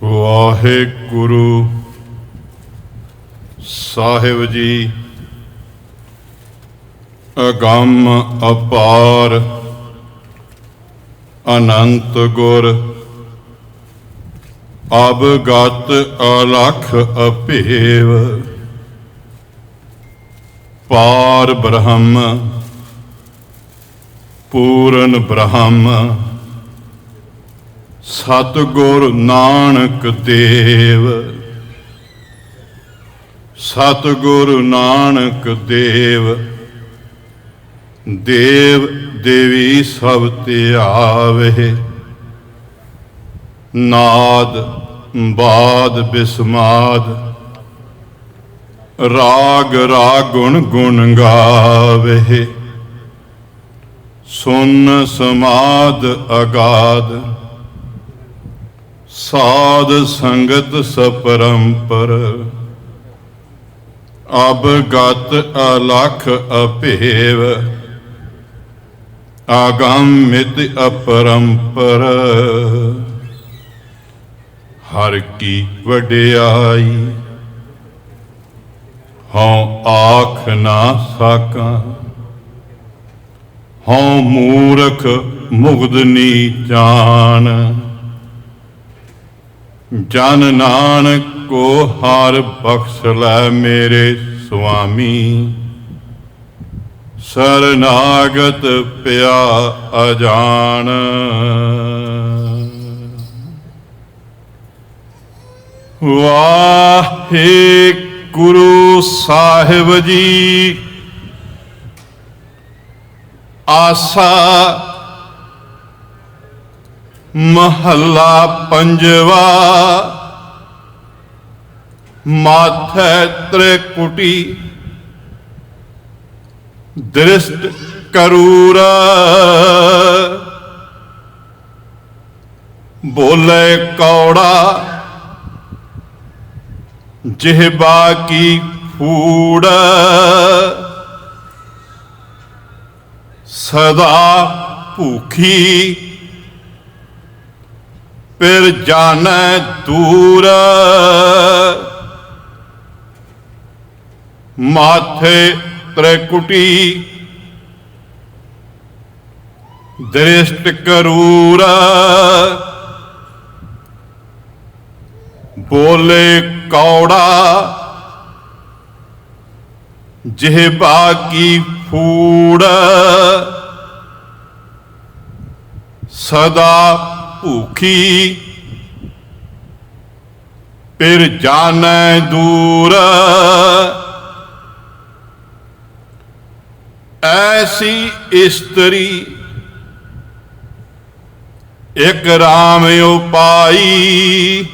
ਵਾਹਿਗੁਰੂ ਸਾਹਿਬ ਜੀ ਅਗੰਮ ਅਪਾਰ ਅਨੰਤ ਗੁਰ ਅਬਗਤ ਅਲਖ ਅਪੇਵ ਪਾਰ ਬ੍ਰਹਮ ਪੂਰਨ ਬ੍ਰਹਮ ਸਤਿਗੁਰ ਨਾਨਕ ਦੇਵ। ਸਤਿਗੁਰ ਨਾਨਕ ਦੇਵ। ਦੇਵ ਦੇਵੀ ਸਭ ਧਿਆਵੇ ਨਾਦ ਬਾਦ ਬਿਸਮਾਦ। ਰਾਗ ਰਾਗੁਣ ਗੁਣ ਗਾਵੇ ਸੁਨ ਸਮਾਦ ਅਗਾਧ ਸਾਧ ਸੰਗਤ ਸਪਰੰਪਰ। ਅਬ ਗਤ ਅਲਖ ਅਭੇਵ। ਆਗਮ ਮਿਤ ਅਪਰੰਪਰ। ਹਰ ਕੀ ਵਡਿਆਈ। ਹਉ ਆਖ ਨਾ ਸਾਕਾਂ। ਹਉ ਮੂਰਖ ਮੁਗਦਨੀ ਜਾਣ। ਜਨ ਨਾਨਕ ਕੋ ਹਰ ਬਖਸ਼ ਲੈ ਮੇਰੇ ਸੁਆਮੀ। ਸਰਨਾਗਤ ਪਿਆ ਅਜਾਨ। ਵਾਹੇ ਗੁਰੂ ਸਾਹਿਬ ਜੀ, ਆਸਾ ਮਹੱਲਾ ਪੰਜਵਾ। ਮਾਥੈ ਤ੍ਰਿਕੁਟੀ ਦ੍ਰਿਸ਼ਟ ਕਰੂਰ। ਬੋਲੇ ਕੌੜਾ ਜਿਹਬਾ ਕੀ ਫੂੜ। ਸਦਾ ਭੁਖੀ ਫਿਰ ਜਾਣੈ ਦੂਰ। ਮਾਥੇ ਤ੍ਰਿਕੁਟੀ ਦ੍ਰਿਸ਼ਟ ਕਰੂਰ। ਬੋਲੇ ਕੌੜਾ ਜਿਹਬਾ ਕੀ ਫੂੜ। ਸਦਾ ਭੂਖੀ। ਫਿਰ ਜਾਣੈ ਦੂਰ। ਐਸੀ ਇਸਤਰੀ ਇਕ ਰਾਮ ਉਪਾਈ।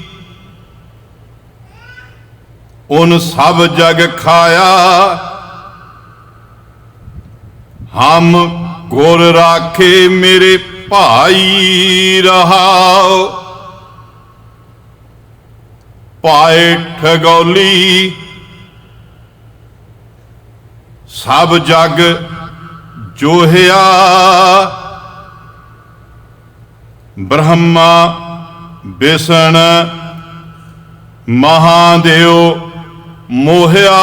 ਉਨ ਸਭ ਜਗ ਖਾਇਆ। ਹਮ ਗੁਰ ਰਾਖੇ ਮੇਰੇ ਭਾਈ ਰਹਾਓ ਪਾਏ ਠਗੌਲੀ। ਸਭ ਜਗ ਜੋਹਿਆ। ਬ੍ਰਹਮਾ ਬਿਸਣ ਮਹਾਦੇਵ ਮੋਹਿਆ।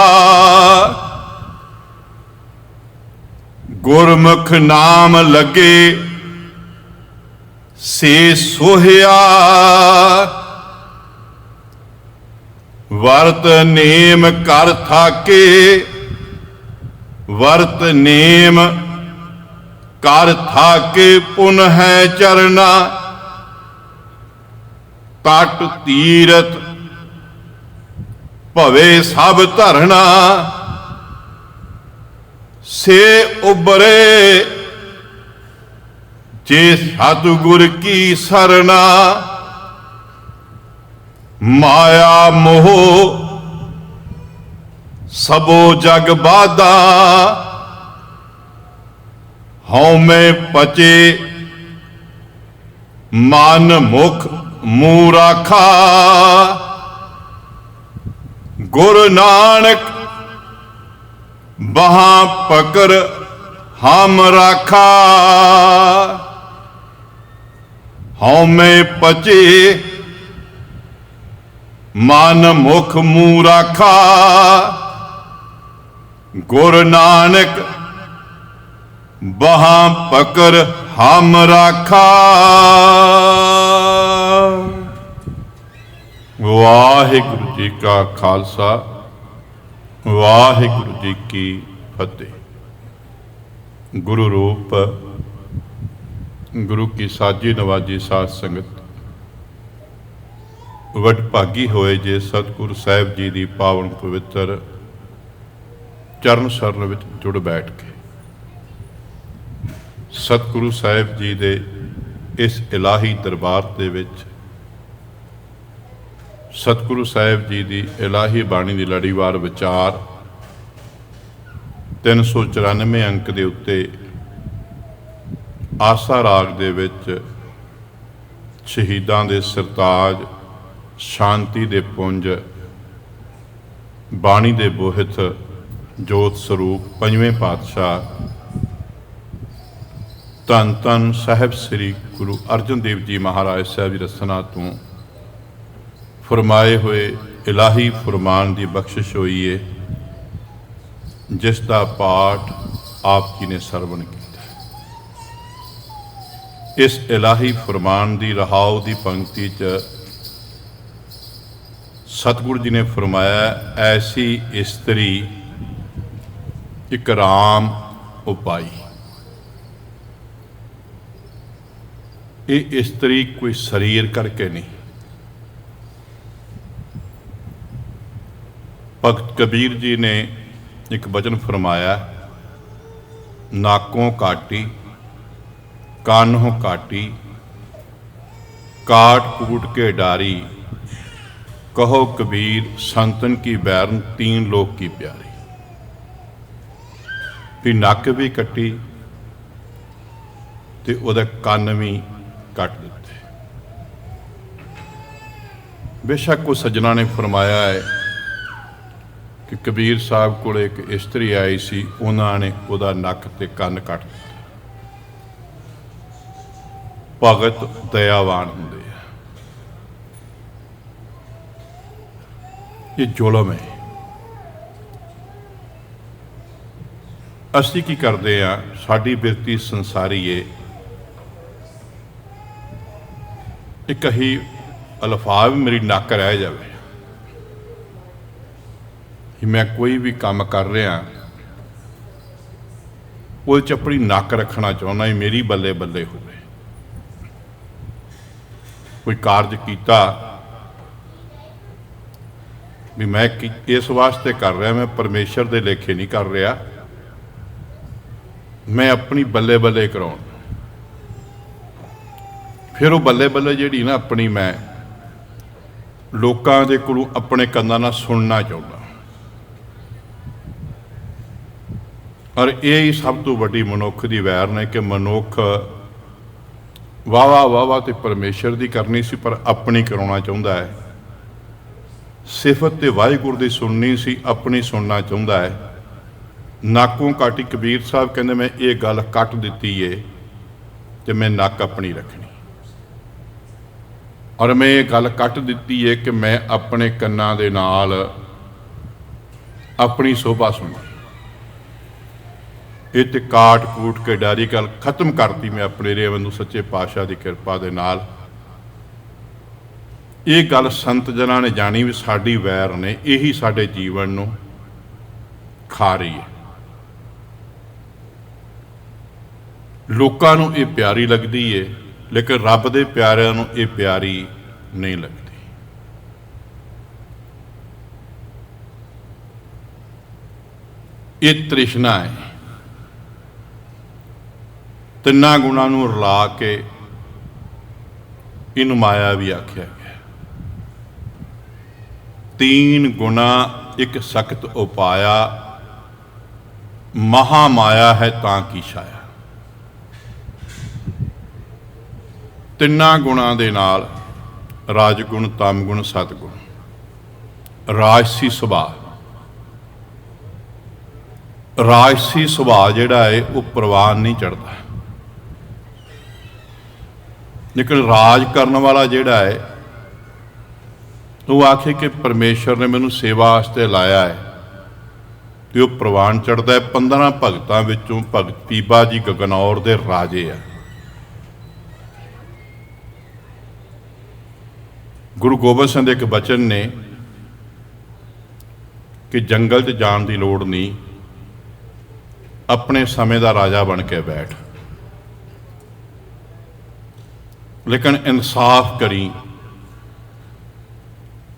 ਗੁਰਮੁਖ ਨਾਮ ਲੱਗੇ। ਸੇ ਸੋਹਿਆ। ਵਰਤ ਨੇਮ ਕਰ ਥਾਕੇ। ਵਰਤ ਨੇਮ ਕਰ ਥਾਕੇ ਪੁਨ ਹੈ ਚਰਨਾ। ਤਟ ਤੀਰਤ ਭਵੇ ਸਭ ਧਰਣਾ ਸੇ ਉਬਰੇ ਜੇ ਸਤਿਗੁਰ ਕੀ ਸਰਨਾ ਮਾਇਆ ਮੋਹ ਸਭੋ ਜਗ ਬਾਦਾ ਹਉ ਮੈਂ ਪਚੇ ਮਨ ਮੁਖ ਮੂੰਹ ਰਾਖਾ ਗੁਰ ਨਾਨਕ ਬਹਾ ਪਕਰ ਹਮ ਰਾਖਾ। ਹਉ ਪਚੇ। ਮਨ ਮੁਖ ਮੂੰਹ ਰਾਖਾ ਗੁਰ ਨਾਨਕ ਬਹਾਂ ਪਕਰ ਹਮ ਰਾਖਾ। ਵਾਹਿਗੁਰੂ ਜੀ ਕਾ ਖਾਲਸਾ, ਵਾਹਿਗੁਰੂ ਜੀ ਕੀ ਫਤਿਹ। ਗੁਰੂ ਰੂਪ ਗੁਰੂ ਕੀ ਸਾਜੀ ਨਵਾਜੀ ਸਾਧ ਸੰਗਤ। ਵਡਭਾਗੀ ਹੋਏ ਜੇ ਸਤਿਗੁਰੂ ਸਾਹਿਬ ਜੀ ਦੀ ਪਾਵਨ ਪਵਿੱਤਰ ਚਰਨ ਸ਼ਰਨ ਵਿੱਚ ਜੁੜ ਬੈਠ ਕੇ। ਸਤਿਗੁਰੂ ਸਾਹਿਬ ਜੀ ਦੇ ਇਸ ਇਲਾਹੀ ਦਰਬਾਰ ਦੇ ਵਿੱਚ ਸਤਿਗੁਰੂ ਸਾਹਿਬ ਜੀ ਦੀ ਇਲਾਹੀ ਬਾਣੀ ਦੀ ਲੜੀਵਾਰ ਵਿਚਾਰ 394 ਅੰਕ ਦੇ ਉੱਤੇ ਆਸਾ ਰਾਗ ਦੇ ਵਿੱਚ ਸ਼ਹੀਦਾਂ ਦੇ ਸਰਤਾਜ, ਸ਼ਾਂਤੀ ਦੇ ਪੁੰਜ, ਬਾਣੀ ਦੇ ਬੋਹਿਤ ਜੋਤ ਸਰੂਪ ਪੰਜਵੇਂ ਪਾਤਸ਼ਾਹ ਧੰਨ ਧੰਨ ਸਾਹਿਬ ਸ੍ਰੀ ਗੁਰੂ ਅਰਜਨ ਦੇਵ ਜੀ ਮਹਾਰਾਜ ਸਾਹਿਬ ਜੀ ਰਸਨਾ ਤੋਂ ਫਰਮਾਏ ਹੋਏ ਇਲਾਹੀ ਫਰਮਾਨ ਦੀ ਬਖਸ਼ਿਸ਼ ਹੋਈ ਏ, ਜਿਸ ਦਾ ਪਾਠ ਆਪ ਜੀ ਨੇ ਸਰਵਣ ਕੀਤਾ। ਇਸ ਇਲਾਹੀ ਫਰਮਾਨ ਦੀ ਰਹਾਉ ਦੀ ਪੰਕਤੀ ਚ ਸਤਿਗੁਰੂ ਜੀ ਨੇ ਫਰਮਾਇਆ, ਐਸੀ ਇਸਤਰੀ ਇਕਰਾਮ ਉਪਾਈ। ਇਹ ਇਸਤਰੀ ਕੋਈ ਸਰੀਰ ਕਰਕੇ ਨਹੀਂ। ਭਗਤ ਕਬੀਰ ਜੀ ਨੇ ਇੱਕ ਬਚਨ ਫਰਮਾਇਆ, ਨਾਕੋਂ ਕਾਟੀ ਕਾਨੋਂ ਕਾਟੀ, ਕਾਟ ਕੂਟ ਕੇ ਡਾਰੀ, ਕਹੋ ਕਬੀਰ ਸੰਤਨ ਕੀ ਬੈਰਨ ਤੀਨ ਲੋਕ ਕੀ ਪਿਆਰੀ। ਵੀ ਨੱਕ ਵੀ ਕੱਟੀ ਤੇ ਉਹਦਾ ਕੰਨ ਵੀ ਕੱਟ ਦਿੱਤੇ। ਬੇਸ਼ੱਕ ਉਹ ਸੱਜਣਾ ਨੇ ਫਰਮਾਇਆ ਹੈ ਕਿ ਕਬੀਰ ਸਾਹਿਬ ਕੋਲ ਇੱਕ ਇਸਤਰੀ ਆਈ ਸੀ, ਉਹਨਾਂ ਨੇ ਉਹਦਾ ਨੱਕ ਤੇ ਕੰਨ ਕੱਟ ਦਿੱਤੇ। ਭਗਤ ਦਇਆਵਾਨ ਹੁੰਦੇ ਆ। ਇਹ ਜ਼ੁਲਮ ਹੈ। ਅਸੀਂ ਕੀ ਕਰਦੇ ਆ? ਸਾਡੀ ਬਿਰਤੀ ਸੰਸਾਰੀ ਏ। ਇੱਕ ਹੀ ਅਲਫਾਜ਼ ਮੇਰੀ ਨੱਕ ਰਹਿ ਜਾਵੇ। ਕਿ ਮੈਂ ਕੋਈ ਵੀ ਕੰਮ ਕਰ ਰਿਹਾ ਉਹ ਚ ਆਪਣੀ ਨੱਕ ਰੱਖਣਾ ਚਾਹੁੰਦਾ ਹੀ ਮੇਰੀ ਬੱਲੇ ਬੱਲੇ ਹੋਵੇ। ਕੋਈ ਕਾਰਜ ਕੀਤਾ। ਵੀ ਮੈਂ ਇਸ ਵਾਸਤੇ ਕਰ ਰਿਹਾ, ਮੈਂ ਪਰਮੇਸ਼ਰ ਦੇ ਲੇਖੇ ਨਹੀਂ ਕਰ ਰਿਹਾ। ਮੈਂ ਆਪਣੀ ਬੱਲੇ ਬੱਲੇ ਕਰਾਉਣ। ਫਿਰ ਉਹ ਬੱਲੇ ਬੱਲੇ ਜਿਹੜੀ ਨਾ ਆਪਣੀ ਮੈਂ ਲੋਕਾਂ ਦੇ ਕੋਲੋਂ ਆਪਣੇ ਕੰਨਾਂ ਨਾਲ ਸੁਣਨਾ ਚਾਹੁੰਦਾ। ਔਰ ਇਹ ਹੀ ਸਭ ਤੋਂ ਵੱਡੀ ਮਨੁੱਖ ਦੀ ਵੈਰ ਨੇ ਕਿ ਮਨੁੱਖ ਵਾਵਾ ਵਾਵਾ ਤੇ ਪਰਮੇਸ਼ਰ ਦੀ ਕਰਨੀ ਸੀ, ਪਰ ਆਪਣੀ ਕਰਾਉਣਾ ਚਾਹੁੰਦਾ ਹੈ। ਸਿਫਤ ਤੇ ਵਾਹਿਗੁਰੂ ਦੀ ਸੁਣਨੀ ਸੀ, ਆਪਣੀ ਸੁਣਨਾ ਚਾਹੁੰਦਾ ਹੈ। ਨਾਕੋਂ ਕਾਟੀ ਕਬੀਰ ਸਾਹਿਬ ਕਹਿੰਦੇ, ਮੈਂ ਇਹ ਗੱਲ ਕੱਟ ਦਿੱਤੀ ਏ ਤੇ ਮੈਂ ਨੱਕ ਆਪਣੀ ਰੱਖਣੀ। ਔਰ ਮੈਂ ਇਹ ਗੱਲ ਕੱਟ ਦਿੱਤੀ ਏ ਕਿ ਮੈਂ ਆਪਣੇ ਕੰਨਾਂ ਦੇ ਨਾਲ ਆਪਣੀ ਸੋਭਾ ਸੁਣੀ ਇਹ ਤੇ ਕਾਟ ਕੂਟ ਕੇ ਡਾਰੀ ਗੱਲ ਖਤਮ ਕਰਤੀ ਮੈਂ ਆਪਣੇ ਰੇਵਨ ਨੂੰ ਸੱਚੇ ਪਾਤਸ਼ਾਹ ਦੀ ਕਿਰਪਾ ਦੇ ਨਾਲ। ਇਹ ਗੱਲ ਸੰਤ ਜਨਾਂ ਨੇ ਜਾਣੀ ਵੀ ਸਾਡੀ ਵੈਰ ਨੇ, ਇਹੀ ਸਾਡੇ ਜੀਵਨ ਨੂੰ ਖਾ ਰਹੀ ਹੈ। ਲੋਕਾਂ ਨੂੰ ਇਹ ਪਿਆਰੀ ਲੱਗਦੀ ਏ, ਲੇਕਿਨ ਰੱਬ ਦੇ ਪਿਆਰਿਆਂ ਨੂੰ ਇਹ ਪਿਆਰੀ ਨਹੀਂ ਲੱਗਦੀ। ਇਹ ਤ੍ਰਿਸ਼ਨਾ ਹੈ। ਤਿੰਨਾਂ ਗੁਣਾਂ ਨੂੰ ਰਲਾ ਕੇ ਇਹਨੂੰ ਮਾਇਆ ਵੀ ਆਖਿਆ ਗਿਆ। ਤੀਨ ਗੁਣਾ ਇੱਕ ਸਖਤ ਉਪਾਇਆ ਮਹਾ ਮਾਇਆ ਹੈ ਤਾਂ ਕੀ ਛਾਇਆ। ਤਿੰਨਾਂ ਗੁਣਾਂ ਦੇ ਨਾਲ ਰਾਜਗੁਣ, ਤਮਗੁਣ, ਸਤਗੁਣ, ਰਾਜਸੀ ਸੁਭਾਅ। ਰਾਜਸੀ ਸੁਭਾਅ ਜਿਹੜਾ ਹੈ, ਉਹ ਪ੍ਰਵਾਨ ਨਹੀਂ ਚੜਦਾ ਲੇਕਿਨ ਰਾਜ ਕਰਨ ਵਾਲਾ ਜਿਹੜਾ ਹੈ, ਉਹ ਆਖੇ ਕਿ ਪਰਮੇਸ਼ਰ ਨੇ ਮੈਨੂੰ ਸੇਵਾ ਵਾਸਤੇ ਲਾਇਆ ਹੈ। ਤੇ ਉਹ ਪ੍ਰਵਾਨ ਚੜਦਾ ਹੈ 15 ਭਗਤਾਂ ਵਿੱਚੋਂ ਭਗਤ ਪੀਬਾ ਜੀ ਗਗਨੌਰ ਦੇ ਰਾਜੇ ਆ। ਗੁਰੂ ਗੋਬਿੰਦ ਸਿੰਘ ਦੇ ਇੱਕ ਬਚਨ ਨੇ ਕਿ ਜੰਗਲ 'ਚ ਜਾਣ ਦੀ ਲੋੜ ਨਹੀਂ, ਆਪਣੇ ਸਮੇਂ ਦਾ ਰਾਜਾ ਬਣ ਕੇ ਬੈਠ। ਲੇਕਿਨ ਇਨਸਾਫ ਕਰੀ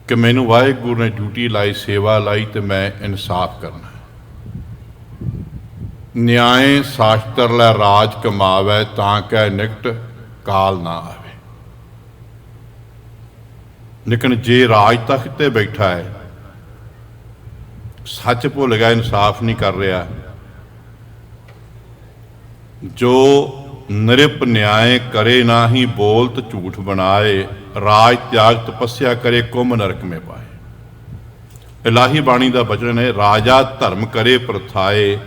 ਕਿ ਮੈਨੂੰ ਵਾਹਿਗੁਰੂ ਨੇ ਡਿਊਟੀ ਲਾਈ, ਸੇਵਾ ਲਾਈ ਤੇ ਮੈਂ ਇਨਸਾਫ ਕਰਨਾ ਨਿਆਏ ਸਾਸ਼ਤਰ ਲੈ ਰਾਜ ਕਮਾਵੇ ਤਾਂ ਕੈ ਨਿਕਟ ਕਾਲ ਨਾ ਆਵੇ। ਲੇਕਿਨ ਜੇ ਰਾਜ ਤਖਤ ਤੇ ਬੈਠਾ ਹੈ, ਸੱਚ ਭੁੱਲ ਗਿਆ, ਇਨਸਾਫ ਨਹੀਂ ਕਰ ਰਿਹਾ। ਜੋ ਨਿਰਪ ਨਿਆਏ ਕਰੇ ਨਾਹੀ ਬੋਲਤ ਝੂਠ ਬਣਾਏ, ਰਾਜ ਤਿਆਗ ਤਪੱਸਿਆ ਕਰੇ ਕੁਮ ਨਰਕ ਮੇ ਪਾਏ। ਇਲਾਹੀ ਬਾਣੀ ਦਾ ਬਚਨ ਹੈ, ਰਾਜਾ ਧਰਮ ਕਰੇ ਪ੍ਰਥਾਏ,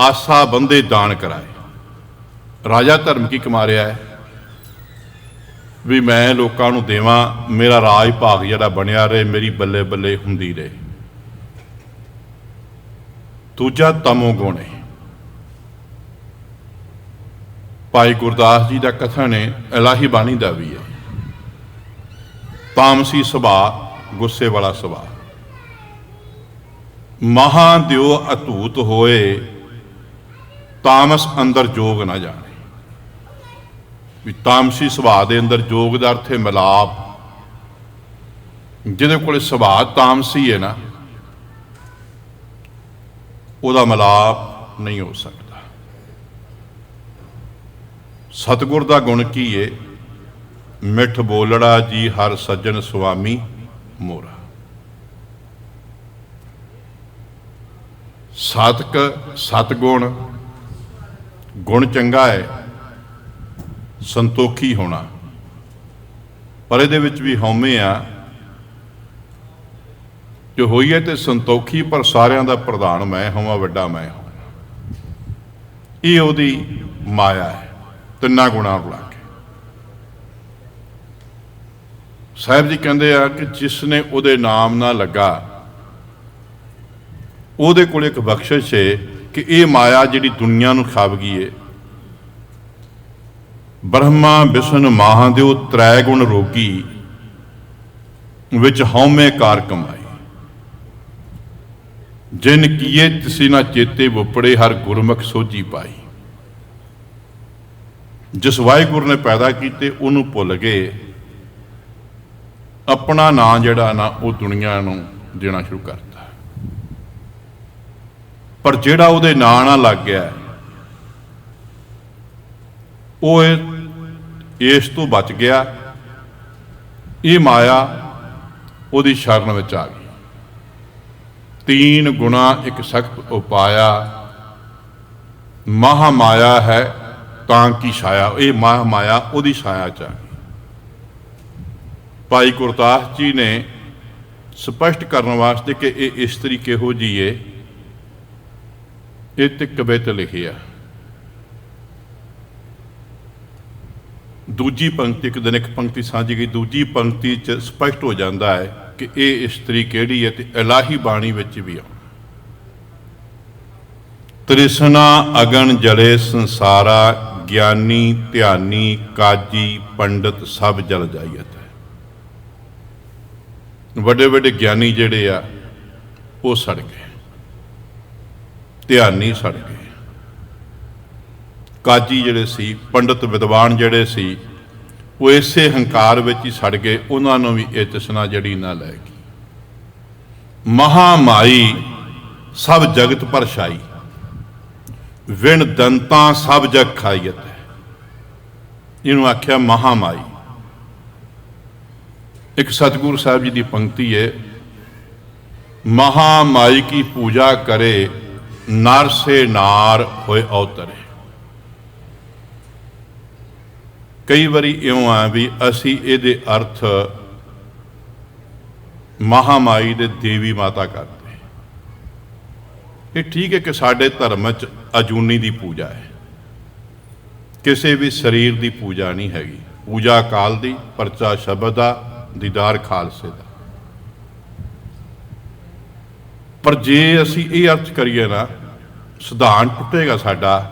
ਆਸਾ ਬੰਦੇ ਦਾਨ ਕਰਾਏ। ਰਾਜਾ ਧਰਮ ਕੀ ਕਮਾ ਰਿਹਾ ਹੈ? ਵੀ ਮੈਂ ਲੋਕਾਂ ਨੂੰ ਦੇਵਾਂ, ਮੇਰਾ ਰਾਜ ਭਾਗ ਜਿਹੜਾ ਬਣਿਆ ਰਹੇ, ਮੇਰੀ ਬੱਲੇ ਬੱਲੇ ਹੁੰਦੀ ਰਹੇ। ਦੂਜਾ ਤਮੋ ਗੁਣ ਹੈ। ਭਾਈ ਗੁਰਦਾਸ ਜੀ ਦਾ ਕਥਨ ਹੈ, ਇਲਾਹੀ ਬਾਣੀ ਦਾ ਵੀ ਹੈ। ਤਾਮਸੀ ਸੁਭਾਅ ਗੁੱਸੇ ਵਾਲਾ ਸੁਭਾਅ ਮਹਾ ਦਿਓ ਅਤੂਤ ਹੋਏ, ਤਾਮਸ ਅੰਦਰ ਜੋਗ ਨਾ ਜਾਣੇ। ਵੀ ਤਾਮਸੀ ਸੁਭਾਅ ਦੇ ਅੰਦਰ ਜੋਗ ਦਾ ਅਰਥ ਹੈ ਮਿਲਾਪ। ਜਿਹਦੇ ਕੋਲੇ ਸੁਭਾਅ ਤਾਮਸੀ ਹੈ ਨਾ, ਉਹਦਾ ਮਿਲਾਪ ਨਹੀਂ ਹੋ ਸਕਦਾ। ਸਤਿਗੁਰ ਦਾ ਗੁਣ ਕੀ ਏ? ਮਿੱਠ ਬੋਲੜਾ ਜੀ ਹਰ ਸੱਜਣ ਸੁਆਮੀ ਮੋਰਾ। ਸਾਤਕ ਸਤਗੁਣ, ਗੁਣ ਚੰਗਾ ਹੈ ਸੰਤੋਖੀ ਹੋਣਾ। ਪਰ ਇਹਦੇ ਵਿੱਚ ਵੀ ਹਉਮੈ ਆ, ਜੋ ਹੋਈ ਹੈ ਤੇ ਸੰਤੋਖੀ, ਪਰ ਸਾਰਿਆਂ ਦਾ ਪ੍ਰਧਾਨ ਮੈਂ ਹੋਵਾਂ, ਵੱਡਾ ਮੈਂ ਹਾਂ ਇਹ ਉਹਦੀ ਮਾਇਆ ਹੈ ਤਿੰਨਾਂ ਗੁਣਾਂ ਬੁਲਾ ਕੇ। ਸਾਹਿਬ ਜੀ ਕਹਿੰਦੇ ਆ ਕਿ ਜਿਸ ਨੇ ਉਹਦੇ ਨਾਮ ਨਾਲ ਲੱਗਾ, ਉਹਦੇ ਕੋਲ ਇੱਕ ਬਖਸ਼ਿਸ਼ ਹੈ ਕਿ ਇਹ ਮਾਇਆ ਜਿਹੜੀ ਦੁਨੀਆ ਨੂੰ ਖਾਵ ਗਈ ਏ। ਬ੍ਰਹਮਾ ਵਿਸ਼ਨ ਮਹਾਦੇਵ ਤ੍ਰੈ ਗੁਣ ਰੋਗੀ, ਵਿੱਚ ਹਉਮੈ ਕਾਰ ਕਮਾਈ। ਜਿਨ ਕੀਏ ਤਿਸੀ ਨਾ ਚੇਤੇ ਵਪੜੇ ਹਰ ਗੁਰਮੁਖ ਸੋਝੀ ਪਾਈ। ਜਿਸ ਵਾਹਿਗੁਰੂ ਨੇ ਪੈਦਾ ਕੀਤੇ, ਉਹਨੂੰ ਭੁੱਲ ਗਏ। ਆਪਣਾ ਨਾਂ ਜਿਹੜਾ ਨਾ, ਉਹ ਦੁਨੀਆ ਨੂੰ ਦੇਣਾ ਸ਼ੁਰੂ ਕਰਤਾ। ਪਰ ਜਿਹੜਾ ਉਹਦੇ ਨਾਂ ਨਾਲ ਲੱਗ ਗਿਆ, ਉਹ ਇਸ ਤੋਂ ਬਚ ਗਿਆ। ਇਹ ਮਾਇਆ ਉਹਦੀ ਸ਼ਰਨ ਵਿੱਚ ਆ ਗਈ। ਤੀਨ ਗੁਣਾ ਇੱਕ ਸਖਤ ਉਪਾਇਆ। ਮਹਾ ਮਾਇਆ ਹੈ। ਤਾਂ ਕੀ ਛਾਇਆ, ਇਹ ਮਹਾ ਮਾਇਆ ਉਹਦੀ ਛਾਇਆ ਚ ਆ ਭਾਈ ਗੁਰਦਾਸ ਜੀ ਨੇ ਸਪਸ਼ਟ ਕਰਨ ਵਾਸਤੇ ਕਿ ਇਹ ਇਸਤਰੀ ਕਿਹੋ ਜੀ ਏ ਇਹ ਤੇ ਕਵਿਤ ਲਿਖਿਆ ਦੂਜੀ ਪੰਕਤੀ, ਇੱਕ ਦਿਨ ਇੱਕ ਪੰਕਤੀ ਸਾਂਝੀ ਗਈ, ਦੂਜੀ ਪੰਕਤੀ ਚ ਸਪਸ਼ਟ ਹੋ ਜਾਂਦਾ ਹੈ ਕਿ ਇਹ ਇਸਤਰੀ ਕਿਹੜੀ ਹੈ ਤੇ ਇਲਾਹੀ ਬਾਣੀ ਵਿੱਚ ਵੀ ਆ। ਤ੍ਰਿਸ਼ਨਾ ਅਗਨ ਜਲੇ ਸੰਸਾਰਾ ਗਿਆਨੀ, ਧਿਆਨੀ, ਕਾਜੀ, ਪੰਡਤ ਸਭ ਜਲ ਜਾਈਤ ਹੈ। ਵੱਡੇ ਵੱਡੇ ਗਿਆਨੀ ਜਿਹੜੇ ਆ, ਉਹ ਸੜ ਗਏ। ਧਿਆਨੀ ਸੜ ਗਏ। ਕਾਜੀ ਜਿਹੜੇ ਸੀ, ਪੰਡਤ ਵਿਦਵਾਨ ਜਿਹੜੇ ਸੀ, ਉਹ ਇਸੇ ਹੰਕਾਰ ਵਿੱਚ ਹੀ ਸੜ ਗਏ। ਉਹਨਾਂ ਨੂੰ ਵੀ ਇਹ ਤ੍ਰਿਸ਼ਨਾ ਜੜੀ ਨਾ ਲੈ ਗਈ। ਮਹਾਮਾਈ ਸਭ ਜਗਤ ਪਰਛਾਈ ਵਿਣ ਦੰਤਾਂ ਸਭ ਜਗ ਖਾਈਤ ਹੈ। ਇਹਨੂੰ ਆਖਿਆ ਮਹਾਮਾਈ। ਇੱਕ ਸਤਿਗੁਰੂ ਸਾਹਿਬ ਜੀ ਦੀ ਪੰਕਤੀ ਹੈ, ਮਹਾਮਾਈ ਕੀ ਪੂਜਾ ਕਰੇ, ਨਰ ਸੇ ਨਾਰ ਹੋਏ ਅਵਤਰੇ ਕਈ ਵਾਰੀ ਇਉਂ ਆ ਵੀ ਅਸੀਂ ਇਹਦੇ ਅਰਥ ਮਹਾਮਾਈ ਦੇ ਦੇਵੀ ਮਾਤਾ ਕਰਦੇ। ਇਹ ਠੀਕ ਹੈ ਕਿ ਸਾਡੇ ਧਰਮ 'ਚ ਅਜੂਨੀ ਦੀ ਪੂਜਾ ਹੈ। ਕਿਸੇ ਵੀ ਸਰੀਰ ਦੀ ਪੂਜਾ ਨਹੀਂ ਹੈਗੀ। ਪੂਜਾ ਕਾਲ ਦੀ, ਪਰਚਾ ਸ਼ਬਦ ਦਾ, ਦੀਦਾਰ ਖਾਲਸੇ ਦਾ। ਪਰ ਜੇ ਅਸੀਂ ਇਹ ਅਰਥ ਕਰੀਏ ਨਾ, ਸਿਧਾਂਤ ਟੁੱਟੇਗਾ ਸਾਡਾ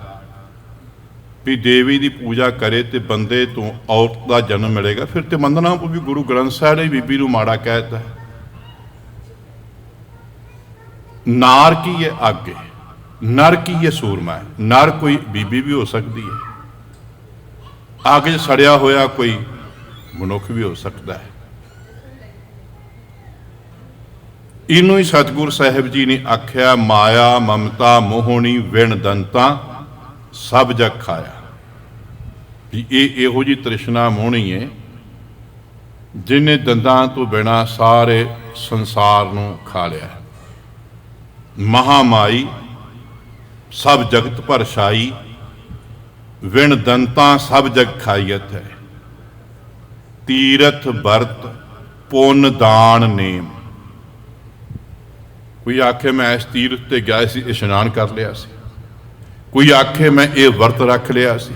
ਵੀ ਦੇਵੀ ਦੀ ਪੂਜਾ ਕਰੇ ਤੇ ਬੰਦੇ ਤੋਂ ਔਰਤ ਦਾ ਜਨਮ ਮਿਲੇਗਾ। ਫਿਰ ਤੇ ਮੰਨਣਾ ਪਊ ਵੀ ਗੁਰੂ ਗ੍ਰੰਥ ਸਾਹਿਬ ਨੇ ਬੀਬੀ ਨੂੰ ਮਾੜਾ ਕਹਿ ਦਿੱਤਾ ਨਾਰ ਕੀ ਹੈ ਅੱਗ ਹੈ? ਨਰ ਕੀ ਹੈ ਸੂਰਮਾ ਹੈ। ਨਰ ਕੋਈ ਬੀਬੀ ਵੀ ਹੋ ਸਕਦੀ ਹੈ। ਅੱਗ 'ਚ ਸੜਿਆ ਹੋਇਆ ਕੋਈ ਮਨੁੱਖ ਵੀ ਹੋ ਸਕਦਾ ਹੈ। ਇਹਨੂੰ ਹੀ ਸਤਿਗੁਰ ਸਾਹਿਬ ਜੀ ਨੇ ਆਖਿਆ, ਮਾਇਆ, ਮਮਤਾ, ਮੋਹਣੀ, ਵਿਣ, ਦੰਤਾ ਸਭ ਜਗ ਖਾਇਆ। ਵੀ ਇਹ ਇਹੋ ਜੀ ਤ੍ਰਿਸ਼ਨਾ ਮੋਹਣੀ ਹੈ ਜਿਨੇ ਦੰਦਾਂ ਤੋਂ ਬਿਨਾ ਸਾਰੇ ਸੰਸਾਰ ਨੂੰ ਖਾ ਲਿਆ ਮਹਾਮਾਈ, ਸਭ ਜਗਤ ਭਰ ਛਾਈ, ਵਿਣ ਦੰਤਾਂ ਸਭ ਜਗ ਖਾਈਤ ਹੈ ਤੀਰਥ ਵਰਤ ਪੁੰਨ ਦਾਨ ਨੇਮ। ਕੋਈ ਆਖੇ ਮੈਂ ਇਸ ਤੀਰਥ ਤੇ ਗਿਆ ਸੀ, ਇਸ਼ਨਾਨ ਕਰ ਲਿਆ ਸੀ। ਕੋਈ ਆਖੇ ਮੈਂ ਇਹ ਵਰਤ ਰੱਖ ਲਿਆ ਸੀ।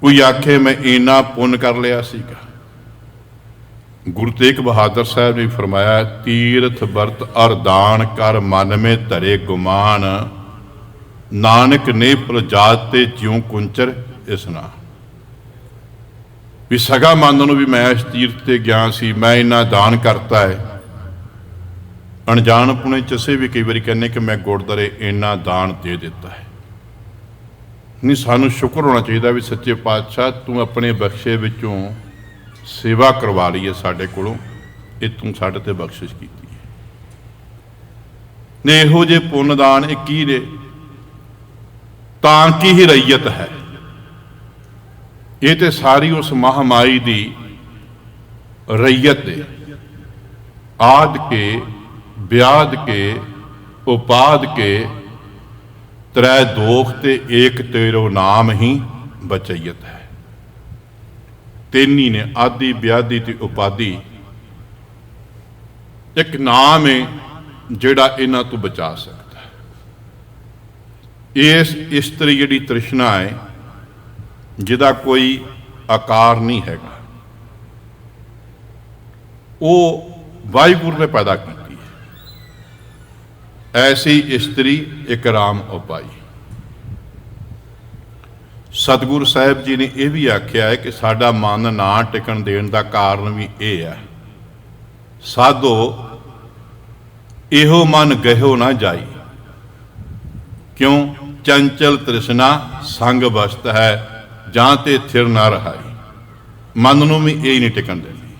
ਕੋਈ ਆਖੇ ਮੈਂ ਇੰਨਾ ਪੁੰਨ ਕਰ ਲਿਆ ਸੀਗਾ। ਗੁਰੂ ਤੇਗ ਬਹਾਦਰ ਸਾਹਿਬ ਨੇ ਫਰਮਾਇਆ, ਤੀਰਥ ਵਰਤ ਅਰਦਾਨ ਕਰ ਮਨ ਮੇ ਧਰੇ ਗੁਮਾਨ। ਨਾਨਕ ਨੇ ਪ੍ਰਜਾਤ ਤੇ ਜਿਉ ਕੁੰਚਰ ਇਸਨਾ ਵੀ ਸਗਾ ਮੰਨ ਨੂੰ ਵੀ ਮੈਂ ਇਸ ਤੀਰਥ ਤੇ ਗਿਆ ਸੀ, ਮੈਂ ਇੰਨਾ ਦਾਨ ਕਰਤਾ ਹੈ। ਅਣਜਾਣ ਪੁਣੇ ਚਸੇ ਵੀ ਕਈ ਵਾਰੀ ਕਹਿੰਦੇ ਕਿ ਮੈਂ ਗੁਰਦਾਰੇ ਇੰਨਾ ਦਾਨ ਦੇ ਦਿੱਤਾ ਹੈ। ਨਹੀਂ, ਸਾਨੂੰ ਸ਼ੁਕਰ ਹੋਣਾ ਚਾਹੀਦਾ ਵੀ ਸੱਚੇ ਪਾਤਸ਼ਾਹ ਤੂੰ ਆਪਣੇ ਬਖਸ਼ੇ ਵਿੱਚੋਂ ਸੇਵਾ ਕਰਵਾ ਲਈ ਹੈ ਸਾਡੇ ਕੋਲੋਂ, ਇਹ ਤੂੰ ਸਾਡੇ ਤੇ ਬਖਸ਼ਿਸ਼ ਕੀਤੀ ਹੈ। ਨੇ ਇਹੋ ਜੇ ਪੁੰਨਦਾਨ ਇਹ ਕੀ ਨੇ? ਤਾਂ ਕੀ ਹੀ ਰਈਅਤ ਹੈ? ਇਹ ਤੇ ਸਾਰੀ ਉਸ ਮਹਾਮਾਈ ਦੀ ਰਈਅਤ ਹੈ। ਆਦ ਕੇ, ਵਿਆਦ ਕੇ, ਉਪਾਦ ਕੇ, ਤ੍ਰੈ ਦੋਖ ਤੇ ਏਕ ਤੇਰੋ ਨਾਮ ਹੀ ਬਚਈਤ ਹੈ। ਤੇਨੀ ਨੇ ਆਦੀ, ਵਿਆਦੀ ਤੇ ਉਪਾਦੀ। ਇੱਕ ਨਾਮ ਹੈ ਜਿਹੜਾ ਇਹਨਾਂ ਤੋਂ ਬਚਾ ਸਕਦਾ ਇਸ ਇਸਤਰੀ ਜਿਹੜੀ ਤ੍ਰਿਸ਼ਨਾ ਹੈ ਜਿਹਦਾ ਕੋਈ ਆਕਾਰ ਨਹੀਂ ਹੈਗਾ। ਉਹ ਵਾਹਿਗੁਰੂ ਨੇ ਪੈਦਾ ਕੀਤੀ ਐਸੀ ਇਸਤਰੀ ਇਕਰਾਮ ਉਪਾਈ। ਸਤਿਗੁਰੂ ਸਾਹਿਬ ਜੀ ਨੇ ਇਹ ਵੀ ਆਖਿਆ ਹੈ ਕਿ ਸਾਡਾ ਮਨ ਨਾ ਟਿਕਣ ਦੇਣ ਦਾ ਕਾਰਨ ਵੀ ਇਹ ਹੈ। ਸਾਧੋ, ਇਹੋ ਮਨ ਗਹਿਓ ਨਾ ਜਾਈ। ਕਿਉਂ? ਚੰਚਲ ਤ੍ਰਿਸ਼ਨਾ ਸੰਗ ਬਸਤ ਹੈ, ਜਾਂ ਤੇ ਥਿਰ ਨਾ ਰਹਾਈ। ਮਨ ਨੂੰ ਵੀ ਇਹ ਨਹੀਂ ਟਿਕਣ ਦੇਣੀ।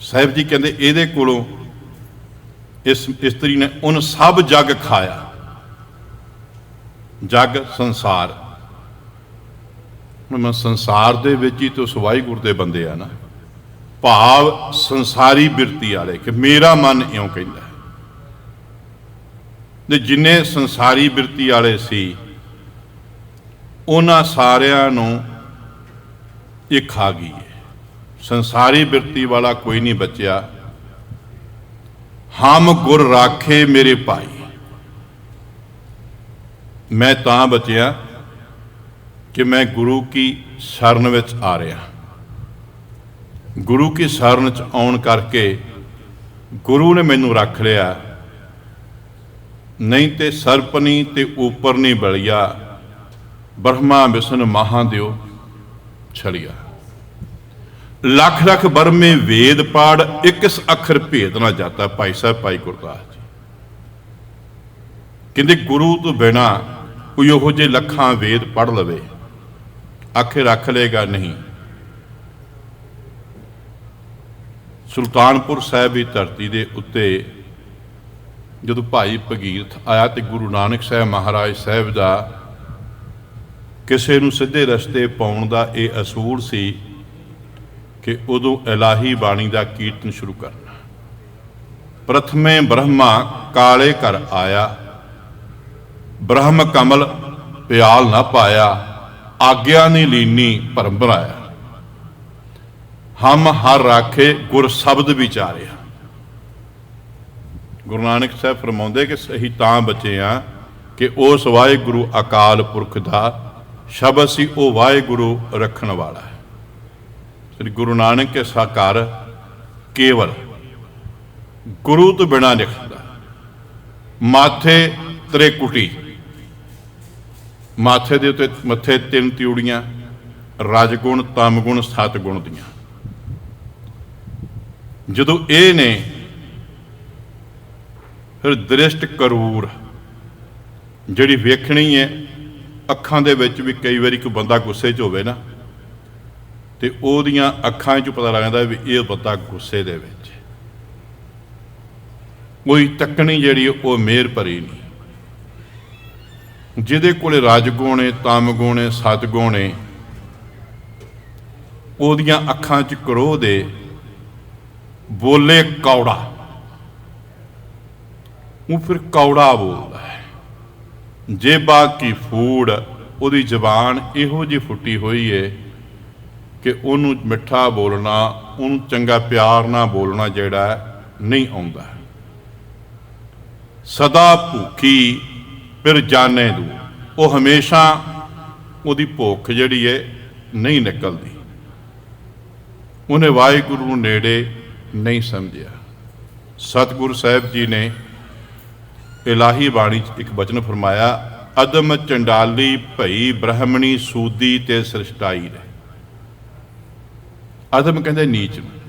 ਸਾਹਿਬ ਜੀ ਕਹਿੰਦੇ, ਇਹਦੇ ਕੋਲੋਂ ਇਸ ਇਸਤਰੀ ਨੇ ਉਹਨ ਸਭ ਜਗ ਖਾਇਆ। ਜਗ ਸੰਸਾਰ। ਮੈਂ ਸੰਸਾਰ ਦੇ ਵਿੱਚ ਹੀ ਤੇ ਉਸ ਵਾਹਿਗੁਰੂ ਦੇ ਬੰਦੇ ਆ ਨਾ। ਭਾਵ ਸੰਸਾਰੀ ਬਿਰਤੀ ਵਾਲੇ ਕਿ ਮੇਰਾ ਮਨ ਇਉਂ ਕਹਿੰਦਾ ਤੇ ਜਿੰਨੇ ਸੰਸਾਰੀ ਬਿਰਤੀ ਵਾਲੇ ਸੀ, ਉਹਨਾਂ ਸਾਰਿਆਂ ਨੂੰ ਇਹ ਖਾ ਗਈ ਹੈ। ਸੰਸਾਰੀ ਬਿਰਤੀ ਵਾਲਾ ਕੋਈ ਨਹੀਂ ਬਚਿਆ। ਹਮ ਗੁਰ ਰਾਖੇ ਮੇਰੇ ਭਾਈ। ਮੈਂ ਤਾਂ ਬਚਿਆ ਕਿ ਮੈਂ ਗੁਰੂ ਕੀ ਸ਼ਰਨ ਵਿੱਚ ਆ ਰਿਹਾ। ਗੁਰੂ ਕੀ ਸ਼ਰਨ ਚ ਆਉਣ ਕਰਕੇ ਗੁਰੂ ਨੇ ਮੈਨੂੰ ਰੱਖ ਲਿਆ। ਨਹੀਂ ਤੇ ਸਰਪਨੀ ਤੇ ਉਪਰ ਨਹੀਂ ਬਲਿਆ। ਬ੍ਰਹਮਾ ਵਿਸ਼ਨ ਮਹਾਦੇਵ ਛਲਿਆ। ਲੱਖ ਲੱਖ ਬਰਮੇ ਵੇਦ ਪਾੜ ਇਕਸ ਅੱਖਰ ਭੇਦ ਨਾ ਜਾਤਾ ਭਾਈ ਸਾਹਿਬ, ਭਾਈ ਗੁਰਦਾਸ ਜੀ। ਕਹਿੰਦੇ ਗੁਰੂ ਤੋਂ ਬਿਨਾ ਕੋਈ ਉਹੋ ਜੇ ਲੱਖਾਂ ਵੇਦ ਪੜ ਲਵੇ। ਆਖੇ ਰੱਖ ਲੇਗਾ ਨਹੀਂ। ਸੁਲਤਾਨਪੁਰ ਸਾਹਿਬ ਦੀ ਧਰਤੀ ਦੇ ਉੱਤੇ ਜਦੋਂ ਭਾਈ ਭਗੀਰਥ ਆਇਆ ਤੇ ਗੁਰੂ ਨਾਨਕ ਸਾਹਿਬ ਮਹਾਰਾਜ ਸਾਹਿਬ ਦਾ ਕਿਸੇ ਨੂੰ ਸਿੱਧੇ ਰਸਤੇ ਪਾਉਣ ਦਾ ਇਹ ਅਸੂਲ ਸੀ ਕਿ ਉਦੋਂ ਇਲਾਹੀ ਬਾਣੀ ਦਾ ਕੀਰਤਨ ਸ਼ੁਰੂ ਕਰਨਾ। ਪ੍ਰਥਮੇ ਬ੍ਰਹਮਾ ਕਾਲੇ ਘਰ ਆਇਆ। ਬ੍ਰਹਮ ਕਮਲ ਪਿਆਲ ਨਾ ਪਾਇਆ, ਆਗਿਆ ਨਹੀਂ ਲੀਨੀ ਭਰਮ ਭਰਾਇਆ ਹਮ ਹਰ ਰਾਖੇ ਗੁਰ ਸ਼ਬਦ ਵਿਚਾਰਿਆ। ਗੁਰੂ ਨਾਨਕ ਸਾਹਿਬ ਫਰਮਾਉਂਦੇ ਕਿ ਸਹੀ ਤਾਂ ਬਚੇ ਆ ਕਿ ਉਸ ਵਾਹਿਗੁਰੂ ਅਕਾਲ ਪੁਰਖ ਦਾ ਸ਼ਬਦ ਸੀ ਉਹ ਵਾਹਿਗੁਰੂ ਰੱਖਣ ਵਾਲਾ ਹੈ। ਸ੍ਰੀ ਗੁਰੂ ਨਾਨਕ ਕੇ ਸਾਕਾਰ ਕੇਵਲ ਗੁਰੂ ਤੋਂ ਬਿਨਾ ਲਿਖਦਾ ਮਾਥੇ ਤ੍ਰਿਕੁਟੀ ਮਾਥੇ ਦੇ ਉੱਤੇ ਮੱਥੇ ਤਿੰਨ ਤਿਉੜੀਆਂ, ਰਜਗੁਣ, ਤਮਗੁਣ, ਸਤਗੁਣ ਦੀਆਂ। ਜਦੋਂ ਇਹ ਨੇ, ਫਿਰ ਦ੍ਰਿਸ਼ਟ ਕਰੂਰ, ਜਿਹੜੀ ਵੇਖਣੀ ਹੈ, ਅੱਖਾਂ ਦੇ ਵਿੱਚ ਵੀ ਕਈ ਵਾਰੀ ਕੋਈ ਬੰਦਾ ਗੁੱਸੇ 'ਚ ਹੋਵੇ ਨਾ, ਤੇ ਉਹਦੀਆਂ ਅੱਖਾਂ 'ਚ ਪਤਾ ਲੱਗ ਜਾਂਦਾ ਵੀ ਇਹ ਬੰਦਾ ਗੁੱਸੇ ਦੇ ਵਿੱਚ ਕੋਈ ਤੱਕਣੀ ਜਿਹੜੀ, ਉਹ ਮੇਰ ਭਰੀ ਨਹੀਂ। ਜਿਹਦੇ ਕੋਲੇ ਰਾਜਗੁਣ ਹੈ ਤਮਗੁਣ ਹੈ ਸਤਗੁਣ ਹੈ ਉਹਦੀਆਂ ਅੱਖਾਂ 'ਚ ਕਰੋਧ ਦੇ ਬੋਲੇ ਕੌੜਾ। ਉਹ ਫਿਰ ਕੌੜਾ ਬੋਲਦਾ ਹੈ। ਜੇ ਬਾਕੀ ਫੂੜ ਉਹਦੀ ਜ਼ਬਾਨ ਇਹੋ ਜਿਹੀ ਫੁੱਟੀ ਹੋਈ ਹੈ ਕਿ ਉਹਨੂੰ ਮਿੱਠਾ ਬੋਲਣਾ, ਉਹਨੂੰ ਚੰਗਾ ਪਿਆਰ ਨਾਲ ਬੋਲਣਾ ਜਿਹੜਾ ਨਹੀਂ ਆਉਂਦਾ। ਸਦਾ ਭੁੱਖੀ ਫਿਰ ਜਾਣੇ ਦੂ ਉਹ ਹਮੇਸ਼ਾ ਉਹਦੀ ਭੁੱਖ ਜਿਹੜੀ ਏ ਨਹੀਂ ਨਿਕਲਦੀ। ਉਹਨੇ ਵਾਹਿਗੁਰੂ ਨੂੰ ਨੇੜੇ ਨਹੀਂ ਸਮਝਿਆ। ਸਤਿਗੁਰੂ ਸਾਹਿਬ ਜੀ ਨੇ ਇਲਾਹੀ ਬਾਣੀ ਚ ਇੱਕ ਬਚਨ ਫਰਮਾਇਆ, ਅਦਮ ਚੰਡਾਲੀ ਭਈ ਬ੍ਰਹਮਣੀ ਸੂਦੀ ਤੇ ਸ੍ਰਿਸ਼ਟਾਈ ਨੇ ਅਦਮ ਕਹਿੰਦੇ, ਨੀਚ ਨੂੰ।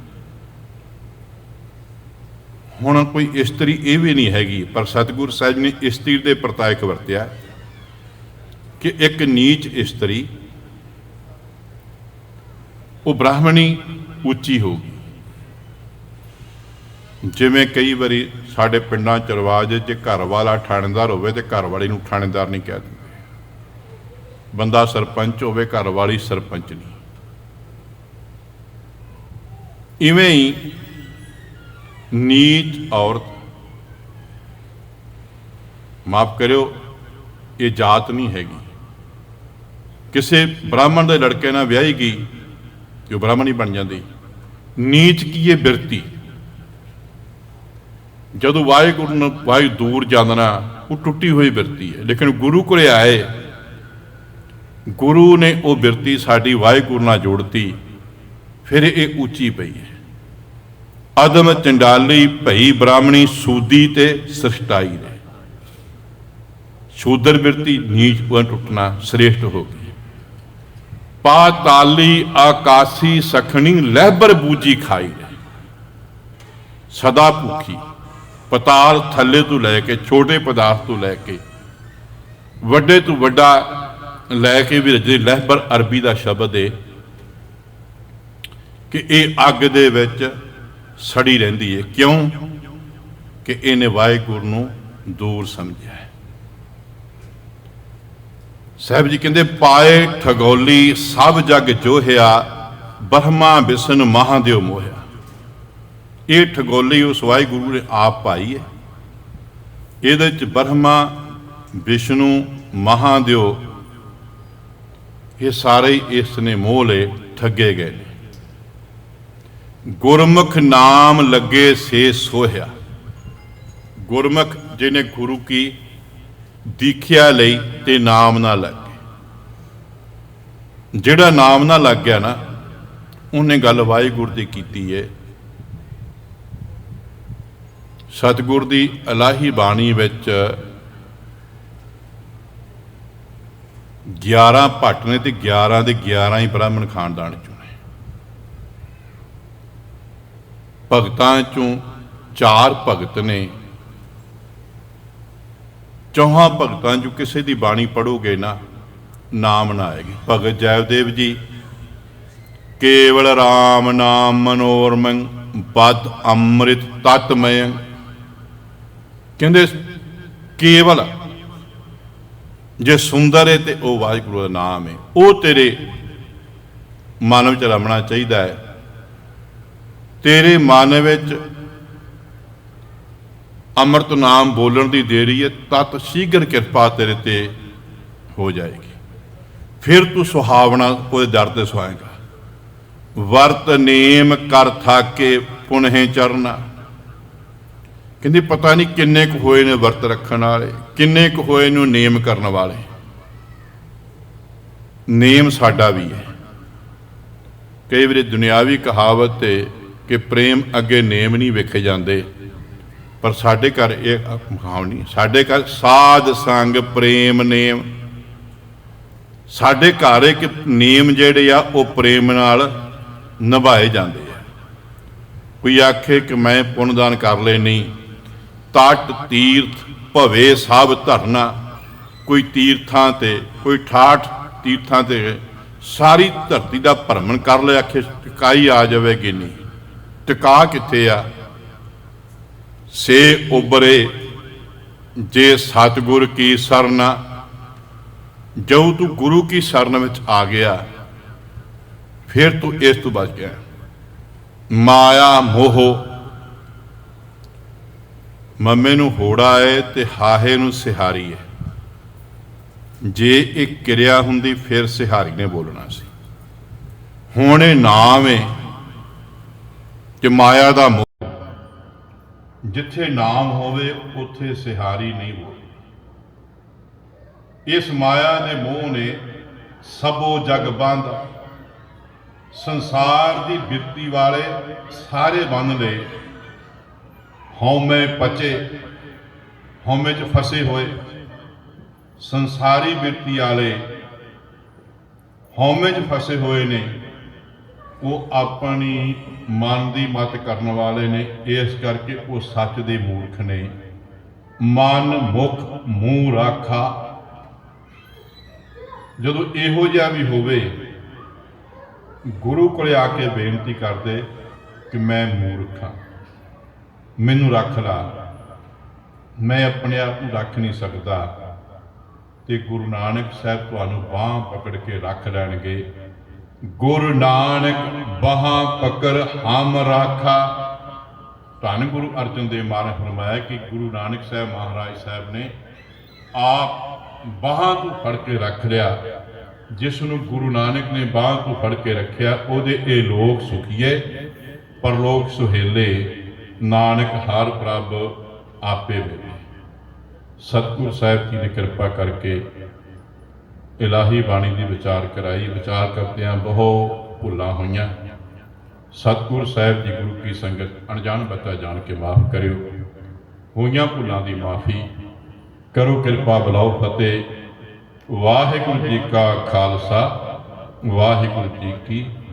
ਹੁਣ ਕੋਈ ਇਸਤਰੀ ਇਹ ਵੀ ਨਹੀਂ ਹੈਗੀ, ਪਰ ਸਤਿਗੁਰ ਸਾਹਿਬ ਨੇ ਇਸਤਰੀ ਦੇ ਪ੍ਰਤਾਇਕ ਵਰਤਿਆ ਕਿ ਇੱਕ ਨੀਚ ਇਸਤਰੀ, ਉਹ ਬ੍ਰਾਹਮਣੀ ਉੱਚੀ ਹੋਗੀ ਜਿਵੇਂ ਕਈ ਵਾਰੀ ਸਾਡੇ ਪਿੰਡਾਂ ਚ ਰਿਵਾਜ ਜੇ ਘਰ ਵਾਲਾ ਥਾਣੇਦਾਰ ਹੋਵੇ ਤੇ ਘਰ ਵਾਲੀ ਨੂੰ ਥਾਣੇਦਾਰ ਨਹੀਂ ਕਹਿ ਦਿੰਦੇ। ਬੰਦਾ ਸਰਪੰਚ ਹੋਵੇ, ਘਰ ਵਾਲੀ ਸਰਪੰਚ ਨਹੀਂ। ਇਵੇਂ ਹੀ ਨੀਚ ਔਰਤ। ਮਾਫ ਕਰਿਓ, ਇਹ ਜਾਤ ਨਹੀਂ ਹੈਗੀ। ਕਿਸੇ ਬ੍ਰਾਹਮਣ ਦੇ ਲੜਕੇ ਨਾਲ ਵਿਆਹੀ ਗਈ ਕਿ ਉਹ ਬ੍ਰਾਹਮਣ ਹੀ ਬਣ ਜਾਂਦੀ। ਨੀਚ ਕੀ ਇਹ ਬਿਰਤੀ? ਜਦੋਂ ਵਾਹਿਗੁਰੂ ਨੂੰ ਵਾਹਿ ਦੂਰ ਜਾਂਦਣਾ, ਉਹ ਟੁੱਟੀ ਹੋਈ ਬਿਰਤੀ ਹੈ। ਲੇਕਿਨ ਗੁਰੂ ਕੋਲੇ ਆਏ। ਗੁਰੂ ਨੇ ਉਹ ਬਿਰਤੀ ਸਾਡੀ ਵਾਹਿਗੁਰੂ ਨਾਲ ਜੋੜਤੀ। ਫਿਰ ਇਹ ਉੱਚੀ ਪਈ ਹੈ। ਅਦਮ ਚੰਡਾਲੀ ਭਈ ਬ੍ਰਾਹਮਣੀ ਸੂਦੀ ਤੇ ਸ੍ਰਿਸ਼ਟਾਈ ਨੇ। ਸ਼ੂਦਰ ਬਿਰਤੀ ਨੀਚ ਉਹ ਟੁੱਟਣਾ ਸ੍ਰੇਸ਼ਟ ਹੋ ਗਈ। ਪਾਤਾਲੀ ਆਕਾਸੀ ਸਖਣੀ ਲਹਿਬਰ ਬੂਜੀ ਖਾਈ ਸਦਾ ਭੁੱਖੀ, ਪਤਾਲ ਥੱਲੇ ਤੋਂ ਲੈ ਕੇ, ਛੋਟੇ ਪਦਾਰਥ ਤੋਂ ਲੈ ਕੇ, ਵੱਡੇ ਤੋਂ ਵੱਡਾ ਲੈ ਕੇ ਵੀ ਰਜੇ ਲਹਿਬਰ ਅਰਬੀ ਦਾ ਸ਼ਬਦ ਹੈ ਕਿ ਇਹ ਅੱਗ ਦੇ ਵਿੱਚ ਸੜੀ ਰਹਿੰਦੀ ਹੈ ਕਿਉਂ? ਕਿ ਇਹਨੇ ਵਾਹਿਗੁਰੂ ਨੂੰ ਦੂਰ ਸਮਝਿਆ ਹੈ। ਸਾਹਿਬ ਜੀ ਕਹਿੰਦੇ, ਪਾਏ ਠਗੋਲੀ ਸਭ ਜਗ ਜੋਹਿਆ, ਬ੍ਰਹਮਾ ਵਿਸ਼ਨ ਮਹਾਦੇਵ ਮੋਹਿਆ। ਇਹ ਠਗੋਲੀ ਉਸ ਵਾਹਿਗੁਰੂ ਨੇ ਆਪ ਪਾਈ ਹੈ ਇਹਦੇ ਚ ਬ੍ਰਹਮਾ ਵਿਸ਼ਨੂੰ ਮਹਾਦੇਵ ਇਹ ਸਾਰੇ ਹੀ ਇਸ ਨੇ ਮੋਹ ਲਏ, ਠੱਗੇ ਗਏ ਨੇ। ਗੁਰਮੁਖ ਨਾਮ ਲੱਗੇ ਸੇ ਸੋਹਿਆ। ਗੁਰਮੁਖ ਜਿਹਨੇ ਗੁਰੂ ਕੀ ਦੀਖਿਆ ਲਈ ਤੇ ਨਾਮ ਨਾ ਲੱਗੇ। ਜਿਹੜਾ ਨਾਮ ਨਾ ਲੱਗ ਗਿਆ ਨਾ, ਉਹਨੇ ਗੱਲ ਵਾਹਿਗੁਰੂ ਦੀ ਕੀਤੀ ਹੈ ਸਤਿਗੁਰ ਦੀ ਅਲਾਹੀ ਬਾਣੀ ਵਿੱਚ 11 ਭੱਟ ਨੇ ਤੇ 11 ਦੇ 11 ਹੀ ਬ੍ਰਾਹਮਣ ਖਾਨਦਾਨ ਚੋਂ ਨੇ ਭਗਤਾਂ ਚੋਂ ਚਾਰ ਭਗਤ ਨੇ। ਚੌਹਾਂ ਭਗਤਾਂ ਚੋਂ ਕਿਸੇ ਦੀ ਬਾਣੀ ਪੜੋਗੇ ਨਾ, ਨਾਮ ਨਾ ਆਏਗੀ। ਭਗਤ ਜੈਵਦੇਵ ਜੀ, ਕੇਵਲ RAM ਨਾਮ ਮਨੋਰਮੰ, ਬਦ ਅੰਮ੍ਰਿਤ ਤਤਮਯ। ਕਹਿੰਦੇ, ਕੇਵਲ ਜੇ ਸੁੰਦਰ ਹੈ ਤੇ ਉਹ ਵਾਹਿਗੁਰੂ ਦਾ ਨਾਮ ਹੈ ਉਹ ਤੇਰੇ ਮਨ ਵਿੱਚ ਰਮਣਾ ਚਾਹੀਦਾ ਹੈ ਤੇਰੇ ਮਨ ਵਿੱਚ ਅੰਮ੍ਰਿਤ ਨਾਮ ਬੋਲਣ ਦੀ ਦੇਰੀ ਹੈ, ਤਤ ਸ਼ੀਘਰ ਕਿਰਪਾ ਤੇਰੇ ਤੇ ਹੋ ਜਾਏਗੀ। ਫਿਰ ਤੂੰ ਸੁਹਾਵਣਾ, ਉਹਦੇ ਦਰ ਤੇ ਸੁਹਾਏਗਾ। ਵਰਤ ਨੇਮ ਕਰ ਥਾਕੇ ਪੁਨਹੇ ਚਰਨਾ। ਕਹਿੰਦੀ, ਪਤਾ ਨਹੀਂ ਕਿੰਨੇ ਕੁ ਹੋਏ ਨੇ ਵਰਤ ਰੱਖਣ ਵਾਲੇ, ਕਿੰਨੇ ਕੁ ਹੋਏ ਨੂੰ ਨੇਮ ਕਰਨ ਵਾਲੇ। ਨੇਮ ਸਾਡਾ ਵੀ ਹੈ। ਕਈ ਵਾਰੀ ਦੁਨਿਆਵੀ ਕਹਾਵਤ 'ਤੇ ਕਿ ਪ੍ਰੇਮ ਅੱਗੇ ਨੇਮ ਨਹੀਂ ਵੇਖੇ ਜਾਂਦੇ। ਪਰ ਸਾਡੇ ਘਰ ਇਹ ਮਕਾਮ ਨਹੀਂ। ਸਾਡੇ ਘਰ ਸਾਧ ਸੰਗ, ਪ੍ਰੇਮ ਨੇਮ। ਸਾਡੇ ਘਰ ਇੱਕ ਨੇਮ ਜਿਹੜੇ ਆ, ਉਹ ਪ੍ਰੇਮ ਨਾਲ ਨਿਭਾਏ ਜਾਂਦੇ ਆ। ਕੋਈ ਆਖੇ ਕਿ ਮੈਂ ਪੁੰਨਦਾਨ ਕਰ ਲੈਣੀ ਤਟ, ਤੀਰਥ ਭਵੇ ਸਭ ਧਰਨਾ। ਕੋਈ ਤੀਰਥਾਂ ਤੇ, ਕੋਈ ਠਾਠ ਤੀਰਥਾਂ ਤੇ ਸਾਰੀ ਧਰਤੀ ਦਾ ਭਰਮਣ ਕਰ ਲਿਆ ਆਖੇ ਟਿਕਾਈ ਆ ਜਾਵੇਗੀ ਨਹੀਂ। ਟਿਕਾ ਕਿੱਥੇ ਆ? ਸੇ ਉਬਰੇ ਜੇ ਸਤਿਗੁਰ ਕੀ ਸਰਨਾ ਜੋ ਤੂੰ ਗੁਰੂ ਕੀ ਸ਼ਰਨ ਵਿੱਚ ਆ ਗਿਆ, ਫਿਰ ਤੂੰ ਇਸ ਤੋਂ ਬਚ ਗਿਆ। ਮਾਇਆ ਮੋਹ, ਮੰਮੇ ਨੂੰ ਹੋੜਾ ਹੈ ਤੇ ਹਾਹੇ ਨੂੰ ਸਿਹਾਰੀ ਹੈ ਜੇ ਇਹ ਕਿਰਿਆ ਹੁੰਦੀ, ਫਿਰ ਸਿਹਾਰੀ ਨੇ ਬੋਲਣਾ ਸੀ। ਹੁਣ ਇਹ ਨਾਮ ਹੈ ਕਿ ਮਾਇਆ ਦਾ ਮੋਹ। ਜਿੱਥੇ ਨਾਮ ਹੋਵੇ, ਉੱਥੇ ਸਿਹਾਰੀ ਨਹੀਂ ਹੋਵੇ ਇਸ ਮਾਇਆ ਦੇ ਮੋਹ ਨੇ ਸਭੋ ਜਗ ਬੰਦ, ਸੰਸਾਰ ਦੀ ਬਿਰਤੀ ਵਾਲੇ ਸਾਰੇ ਬੰਨ ਲਏ। ਹਉਮੈ ਪਚੇ, ਹਉਮੈ ਚ ਫਸੇ ਹੋਏ, ਸੰਸਾਰੀ ਬਿਰਤੀ ਵਾਲੇ ਹਉਮੈ ਚ ਫਸੇ ਹੋਏ ਨੇ। ਉਹ ਆਪਣੀ ਮਨ ਦੀ ਮਤ ਕਰਨ ਵਾਲੇ ਨੇ, ਇਸ ਕਰਕੇ ਉਹ ਸੱਚ ਦੇ ਮੂਰਖ ਨੇ। ਮਨ ਮੁਖ ਮੂੰਹ ਰਾਖਾ। ਜਦੋਂ ਇਹੋ ਜਿਹਾ ਵੀ ਹੋਵੇ, ਗੁਰੂ ਕੋਲ ਆ ਕੇ ਬੇਨਤੀ ਕਰਦੇ ਕਿ ਮੈਂ ਮੂਰਖ ਹਾਂ। ਮੈਨੂੰ ਰੱਖ ਲਾ। ਮੈਂ ਆਪਣੇ ਆਪ ਨੂੰ ਰੱਖ ਨਹੀਂ ਸਕਦਾ। ਤੇ ਗੁਰੂ ਨਾਨਕ ਸਾਹਿਬ ਤੁਹਾਨੂੰ ਬਾਹ ਪਕੜ ਕੇ ਰੱਖ ਲੈਣਗੇ। ਗੁਰ ਨਾਨਕ ਬਾਹਾਂ ਪਕੜ ਹਮ ਰਾਖਾ। ਧੰਨ ਗੁਰੂ ਅਰਜਨ ਦੇਵ ਮਹਾਰਾਜ ਫਰਮਾਇਆ ਕਿ ਗੁਰੂ ਨਾਨਕ ਸਾਹਿਬ ਮਹਾਰਾਜ ਸਾਹਿਬ ਨੇ ਆਪ ਬਾਹਾਂ ਤੋਂ ਫੜ ਕੇ ਰੱਖ ਲਿਆ। ਜਿਸ ਨੂੰ ਗੁਰੂ ਨਾਨਕ ਨੇ ਬਾਹਾਂ ਤੋਂ ਫੜ ਕੇ ਰੱਖਿਆ, ਉਹਦੇ ਇਹ ਲੋਕ ਸੁਖੀਏ ਪਰਲੋਕ ਸੁਹੇਲੇ, ਨਾਨਕ ਹਰ ਪ੍ਰਭ ਆਪੇ ਵੇਲੇ। ਸਤਿਗੁਰ ਸਾਹਿਬ ਜੀ ਦੀ ਕਿਰਪਾ ਕਰਕੇ ਇਲਾਹੀ ਬਾਣੀ ਦੀ ਵਿਚਾਰ ਕਰਾਈ, ਵਿਚਾਰ ਕਰਦਿਆਂ ਬਹੁ ਭੁੱਲਾਂ ਹੋਈਆਂ। ਸਤਿਗੁਰ ਸਾਹਿਬ ਜੀ ਗੁਰੂ ਕੀ ਸੰਗਤ, ਅਣਜਾਣ ਬੱਚਾ ਜਾਣ ਕੇ ਮਾਫ ਕਰਿਓ। ਹੋਈਆਂ ਭੁੱਲਾਂ ਦੀ ਮਾਫੀ ਕਰੋ, ਕਿਰਪਾ ਬਲਾਓ, ਫਤਿਹ। ਵਾਹਿਗੁਰੂ ਜੀ ਕਾ ਖਾਲਸਾ, ਵਾਹਿਗੁਰੂ ਜੀ ਕੀ